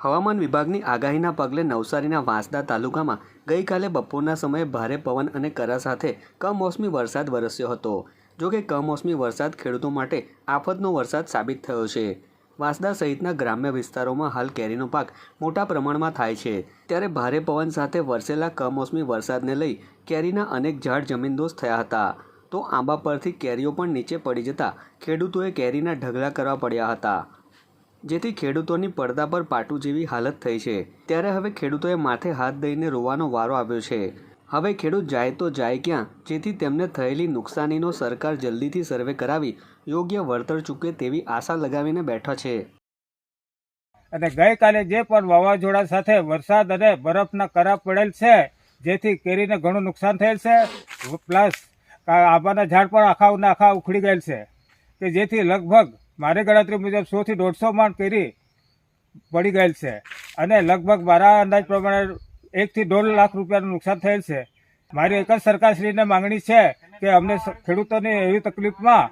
હવામાન વિભાગની આગાહીના પગલે નવસારીના વાંસદા તાલુકામાં ગઈકાલે બપોરના સમયે ભારે પવન અને કરા સાથે કમોસમી વરસાદ વરસ્યો હતો. જો કે કમોસમી વરસાદ ખેડૂતો માટે આફતનો વરસાદ સાબિત થયો છે. વાંસદા સહિતના ગ્રામ્ય વિસ્તારોમાં હાલ કેરીનો પાક મોટા પ્રમાણમાં થાય છે. ત્યારે ભારે પવન સાથે વરસેલા કમોસમી વરસાદને લઈ કેરીના અનેક ઝાડ જમીનદોસ્ત થયા હતા. તો આંબા પરથી કેરીઓ પણ નીચે પડી જતા ખેડૂતોએ કેરીના ઢગલા કરવા પડ્યા હતા. જેથી ખેડૂતોની પડદા પર પાટું જેવી હાલત થઈ છે. ત્યારે હવે ખેડૂતોએ માથે હાથ દઈને રોવાનો વારો આવ્યો છે. હવે ખેડૂત જાય તો જાય ક્યાં? જેથી તેમને થયેલી નુકસાનીનો સરકાર જલ્દીથી સર્વે કરાવી યોગ્ય વળતર ચૂકે તેવી આશા લગાવીને બેઠા છે. અને ગઈકાલે જે પણ વાવાઝોડા સાથે વરસાદ અને બરફના કરા પડેલ છે, જેથી કેરીને ઘણું નુકસાન થયેલ છે. પ્લસ આંબાના ઝાડ પણ આખા આખા ઉખડી ગયેલ છે. કે જેથી લગભગ મારી ગણતરી મુજબ સોથી દોઢસો મણ કેરી પડી ગયેલ છે. અને લગભગ મારા અંદાજ પ્રમાણે એકથી દોઢ લાખ રૂપિયાનું નુકસાન થયેલ છે. મારી એક જ સરકારશ્રીને માંગણી છે કે અમને ખેડૂતોની એવી તકલીફમાં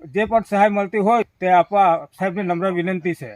જે પણ સહાય મળતી હોય તે આપવા સાહેબની નમ્ર વિનંતી છે.